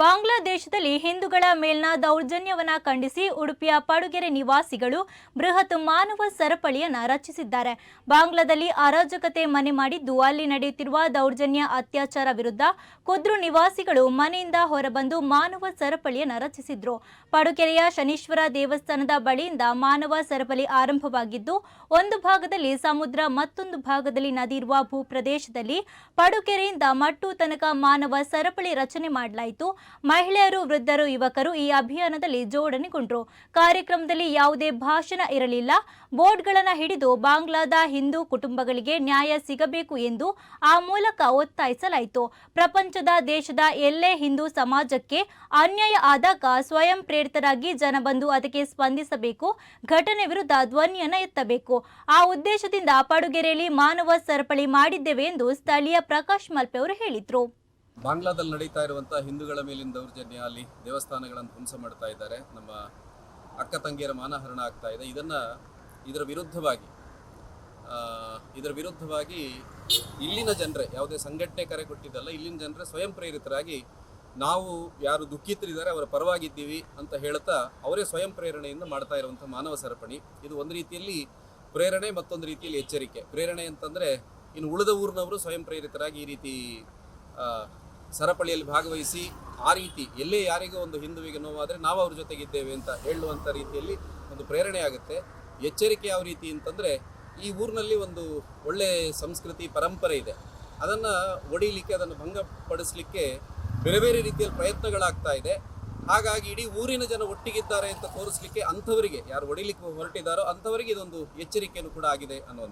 ಬಾಂಗ್ಲಾದೇಶದಲ್ಲಿ ಹಿಂದೂಗಳ ಮೇಲಿನ ದೌರ್ಜನ್ಯವನ್ನು ಖಂಡಿಸಿ ಉಡುಪಿಯ ಪಡುಗೆರೆ ನಿವಾಸಿಗಳು ಬೃಹತ್ ಮಾನವ ಸರಪಳಿಯನ್ನು ರಚಿಸಿದ್ದಾರೆ. ಬಾಂಗ್ಲಾದಲ್ಲಿ ಅರಾಜಕತೆ ಮನೆ ಮಾಡಿದ್ದು ಅಲ್ಲಿ ನಡೆಯುತ್ತಿರುವ ದೌರ್ಜನ್ಯ ಅತ್ಯಾಚಾರ ವಿರುದ್ಧ ಕುದ್ರು ನಿವಾಸಿಗಳು ಮನೆಯಿಂದ ಹೊರಬಂದು ಮಾನವ ಸರಪಳಿಯನ್ನು ರಚಿಸಿದ್ರು. ಪಡುಕೆರೆಯ ಶನೀಶ್ವರ ದೇವಸ್ಥಾನದ ಬಳಿಯಿಂದ ಮಾನವ ಸರಪಳಿ ಆರಂಭವಾಗಿದ್ದು, ಒಂದು ಭಾಗದಲ್ಲಿ ಸಮುದ್ರ, ಮತ್ತೊಂದು ಭಾಗದಲ್ಲಿ ನದಿ ಇರುವ ಭೂಪ್ರದೇಶದಲ್ಲಿ ಪಡುಕೆರೆಯಿಂದ ಮಟ್ಟು ತನಕ ಮಾನವ ಸರಪಳಿ ರಚನೆ ಮಾಡಲಾಯಿತು. ಮಹಿಳೆಯರು, ವೃದ್ಧರು, ಯುವಕರು ಈ ಅಭಿಯಾನದಲ್ಲಿ ಜೋಡಣೆಗೊಂಡರು. ಕಾರ್ಯಕ್ರಮದಲ್ಲಿ ಯಾವುದೇ ಭಾಷಣ ಇರಲಿಲ್ಲ. ಬೋರ್ಡ್ಗಳನ್ನು ಹಿಡಿದು ಬಾಂಗ್ಲಾದ ಹಿಂದೂ ಕುಟುಂಬಗಳಿಗೆ ನ್ಯಾಯ ಸಿಗಬೇಕು ಎಂದು ಆ ಮೂಲಕ ಒತ್ತಾಯಿಸಲಾಯಿತು. ಪ್ರಪಂಚದ ದೇಶದ ಎಲ್ಲೇ ಹಿಂದೂ ಸಮಾಜಕ್ಕೆ ಅನ್ಯಾಯ ಆದಾಗ ಸ್ವಯಂ ಪ್ರೇರಿತರಾಗಿ ಜನ ಬಂದು ಅದಕ್ಕೆ ಸ್ಪಂದಿಸಬೇಕು. ಘಟನೆ ವಿರುದ್ಧ ಧ್ವನಿಯನ್ನ ಎತ್ತಬೇಕು. ಆ ಉದ್ದೇಶದಿಂದ ಪಡುಗೆರೆಯಲ್ಲಿ ಮಾನವ ಸರಪಳಿ ಮಾಡಿದ್ದೇವೆ ಎಂದು ಸ್ಥಳೀಯ ಪ್ರಕಾಶ್ ಮಲ್ಪೆ ಅವರು ಹೇಳಿದ್ರು. ಬಾಂಗ್ಲಾದಲ್ಲಿ ನಡೀತಾ ಇರುವಂಥ ಹಿಂದೂಗಳ ಮೇಲಿನ ದೌರ್ಜನ್ಯ, ಅಲ್ಲಿ ದೇವಸ್ಥಾನಗಳನ್ನು ಧ್ವಂಸ ಮಾಡ್ತಾ ಇದ್ದಾರೆ. ನಮ್ಮ ಅಕ್ಕ ತಂಗಿಯರ ಮಾನಹರಣ ಆಗ್ತಾ ಇದೆ. ಇದನ್ನು ಇದರ ವಿರುದ್ಧವಾಗಿ ಇದರ ವಿರುದ್ಧವಾಗಿ ಇಲ್ಲಿನ ಜನರೇ, ಯಾವುದೇ ಸಂಘಟನೆ ಕರೆ ಕೊಟ್ಟಿದ್ದಲ್ಲ, ಇಲ್ಲಿನ ಜನರೇ ಸ್ವಯಂ ಪ್ರೇರಿತರಾಗಿ ನಾವು ಯಾರು ದುಃಖಿತರಿದ್ದಾರೆ, ಅವರ ಪರವಾಗಿದ್ದೀವಿ ಅಂತ ಹೇಳ್ತಾ ಅವರೇ ಸ್ವಯಂ ಪ್ರೇರಣೆಯಿಂದ ಮಾಡ್ತಾ ಇರುವಂಥ ಮಾನವ ಸರಪಣಿ. ಇದು ಒಂದು ರೀತಿಯಲ್ಲಿ ಪ್ರೇರಣೆ, ಮತ್ತೊಂದು ರೀತಿಯಲ್ಲಿ ಎಚ್ಚರಿಕೆ. ಪ್ರೇರಣೆ ಅಂತಂದರೆ ಇನ್ನು ಉಳಿದ ಊರಿನವರು ಸ್ವಯಂ ಪ್ರೇರಿತರಾಗಿ ಈ ರೀತಿ ಸರಪಳಿಯಲ್ಲಿ ಭಾಗವಹಿಸಿ ಆ ರೀತಿ ಎಲ್ಲೇ ಯಾರಿಗೂ ಒಂದು ಹಿಂದುವಿಗೆ ನೋವಾದರೆ ನಾವು ಅವ್ರ ಜೊತೆಗಿದ್ದೇವೆ ಅಂತ ಹೇಳುವಂಥ ರೀತಿಯಲ್ಲಿ ಒಂದು ಪ್ರೇರಣೆ ಆಗುತ್ತೆ. ಎಚ್ಚರಿಕೆ ಯಾವ ರೀತಿ ಅಂತಂದರೆ ಈ ಊರಿನಲ್ಲಿ ಒಂದು ಒಳ್ಳೆ ಸಂಸ್ಕೃತಿ ಪರಂಪರೆ ಇದೆ. ಅದನ್ನು ಒಡೀಲಿಕ್ಕೆ ಅದನ್ನು ಭಂಗಪಡಿಸಲಿಕ್ಕೆ ಬೇರೆ ಬೇರೆ ರೀತಿಯಲ್ಲಿ ಪ್ರಯತ್ನಗಳಾಗ್ತಾ ಇದೆ. ಹಾಗಾಗಿ ಇಡೀ ಊರಿನ ಜನ ಒಟ್ಟಿಗಿದ್ದಾರೆ ಅಂತ ತೋರಿಸಲಿಕ್ಕೆ ಅಂಥವರಿಗೆ, ಯಾರು ಒಡಿಲಿಕ್ಕೆ ಹೊರಟಿದ್ದಾರೋ ಅಂಥವರಿಗೆ ಇದೊಂದು ಎಚ್ಚರಿಕೆಯನ್ನು ಕೂಡ ಆಗಿದೆ ಅನ್ನುವಂಥ